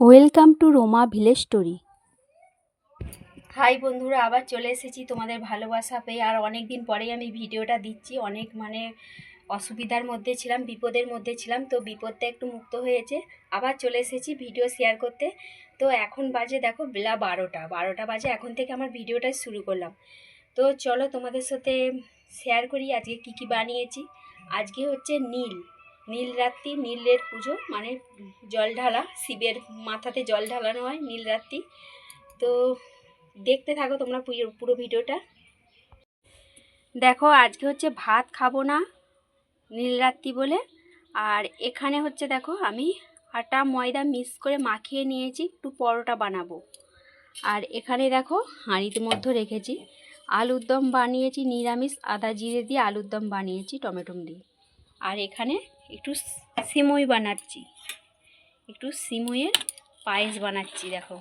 Welcome to Roma village story. Hi বন্ধুরা, আবার চলে এসেছি তোমাদের ভালোবাসা পেয়ে। আর অনেক দিন পরেই আমি ভিডিওটা দিচ্ছি। অনেক মানে অসুবিধার মধ্যে ছিলাম, বিপদের মধ্যে ছিলাম, তো বিপদটা একটু মুক্ত হয়েছে। আবার চলে এসেছি ভিডিও শেয়ার করতে। তো এখন বাজে দেখো বেলা বারোটা। বারোটা বাজে, এখন থেকে আমার ভিডিওটা শুরু করলাম। তো চলো তোমাদের সাথে শেয়ার করি আজকে কি কি বানিয়েছি। আজকে হচ্ছে নীল। নীল রাত্রি নীলের পুজো মানে জল ঢালা, শিবের মাথাতে জল ঢালানো হয় নীল রাত্রি তো দেখতে থাকো তোমরা পুরো- ভিডিওটা। দেখো, আজকে হচ্ছে ভাত খাব না নীল রাত্রি বলে। আর এখানে হচ্ছে দেখো, আমি আটা, ময়দা মিক্স করে মাখিয়ে নিয়েছি, একটু পরোটা বানাবো। আর এখানে দেখো, হাঁড়ির মধ্যে রেখেছি আলুর দম বানিয়েছি, নিরামিষ, আদা জিরে দিয়ে আলুর দম বানিয়েছি, টমেটো দিয়ে। আর এখানে একটু সিমই বানাচ্ছি। একটু সিমইয়ের পায়েস বানাচ্ছি, দেখো।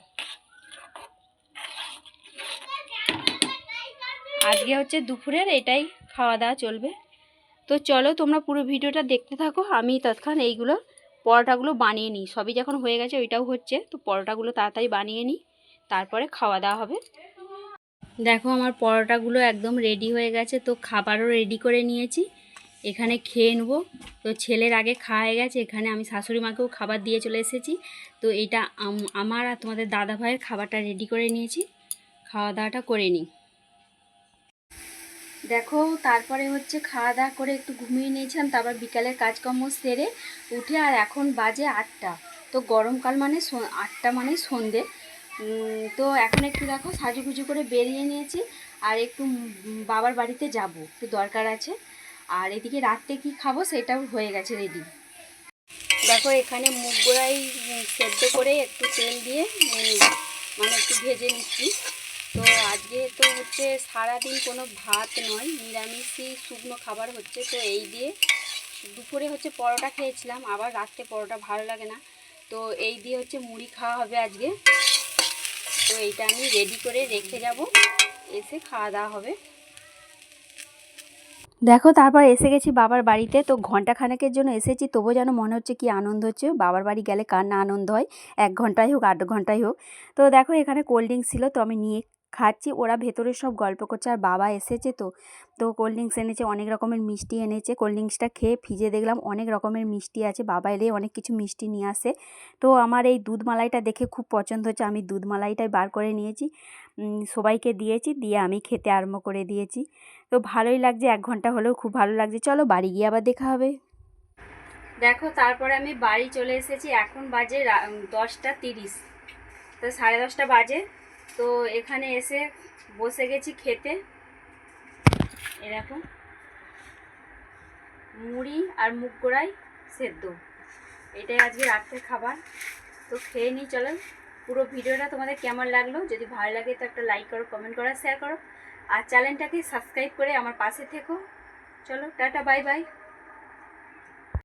আজকে হচ্ছে দুপুরের, এটাই খাওয়া দাওয়া চলবে। তো চলো তোমরা পুরো ভিডিওটা দেখতে থাকো, আমি তৎক্ষণ এইগুলো পরোটাগুলো বানিয়ে নিই। সবই যখন হয়ে গেছে ওইটাও হচ্ছে, তো পরোটাগুলো তাড়াতাড়ি বানিয়ে নিই, তারপরে খাওয়া দাওয়া হবে। দেখো আমার পরোটাগুলো একদম রেডি হয়ে গেছে, তো খাবারও রেডি করে নিয়েছি। এখানে খেয়ে নেব। তো ছেলের আগে খাওয়া গেছে, এখানে আমি শাশুড়ি মাকেও খাবার দিয়ে চলে এসেছি। তো এটা আমার আর তোমাদের দাদা ভাইয়ের খাবারটা রেডি করে নিয়েছি। খাওয়া দাওয়াটা করে নিই। দেখো, তারপরে হচ্ছে খাওয়া দাওয়া করে একটু ঘুমিয়ে নিয়েছিলাম, তারপর বিকালের কাজকর্ম সেরে উঠে আর এখন বাজে আটটা। তো গরমকাল মানে আটটা মানে সন্ধে। তো এখন একটু দেখো সাজুগুজু করে বেরিয়ে নিয়েছি, আর একটু বাবার বাড়িতে যাব, একটু দরকার আছে। আর এদিকে রাত্রে কি খাব সেটাও হয়ে গেছে রেডি দেখো এখানে মুগ গোড়াই সেদ্ধ করে একটু তেল দিয়ে মানে একটু ভেজে নিচ্ছি। তো আজকে তো হচ্ছে সারাদিন কোনো ভাত নয়, নিরামিষই শুকনো খাবার হচ্ছে, তো এই দিয়ে দুপুরে হচ্ছে পরোটা খেয়েছিলাম, আবার রাত্রে পরোটা ভালো লাগে না। তো এই দিয়ে হচ্ছে মুড়ি খাওয়া হবে আজকে। তো এইটা আমি রেডি করে রেখে যাব, এসে খাওয়া দাওয়া হবে। দেখো, তারপর এসে গেছি বাবার বাড়িতে। তো ঘণ্টা খানেকের জন্য এসেছি। তবু যেন মনে হচ্ছে কি আনন্দ হচ্ছে। বাবার বাড়ি গেলে কার না আনন্দ হয়? এক ঘন্টাই হোক, আধ ঘন্টাই হোক। তো দেখো, এখানে কোল্ড ড্রিঙ্কস ছিল। তো আমি নিয়ে খাচ্ছি, ওরা ভেতরে সব গল্প করছে, আর বাবা এসেছে তো। তো কোল্ড ড্রিঙ্কস এনেছে, অনেক রকমের মিষ্টি এনেছে। কোল্ড ড্রিঙ্কসটা খেয়ে ফ্রিজে দেখলাম, অনেক রকমের মিষ্টি আছে। বাবা এলে অনেক কিছু মিষ্টি নিয়ে আসে। তো আমার এই দুধ মালাইটা দেখে খুব পছন্দ হচ্ছে। আমি দুধ মালাইটাই বার করে নিয়েছি। সবাইকে দিয়েছি, দিয়ে আমি খেতে আরম্ভ করে দিয়েছি। তো ভালোই লাগছে, এক ঘণ্টা হলেও খুব ভালো লাগছে। চলো বাড়ি গিয়ে আবার দেখা হবে। দেখো, তারপরে আমি বাড়ি চলে এসেছি। এখন বাজে দশটা তিরিশ। তো সাড়ে দশটা বাজে। তো এখানে এসে বসে গেছি খেতে। এরকম। মুড়ি আর মুগ গোড়াই সেদ্ধ। এটাই আজকে রাত্রের খাবার। তো খেয়ে নিই, চলো। পুরো ভিডিওটা তোমাদের কেমন লাগল? যদি ভালো লাগে তো একটা লাইক করো কমেন্ট করো শেয়ার করো। আর চ্যানেলটাকে সাবস্ক্রাইব করে আমার পাশে থেকো। চলো, টাটা বাই বাই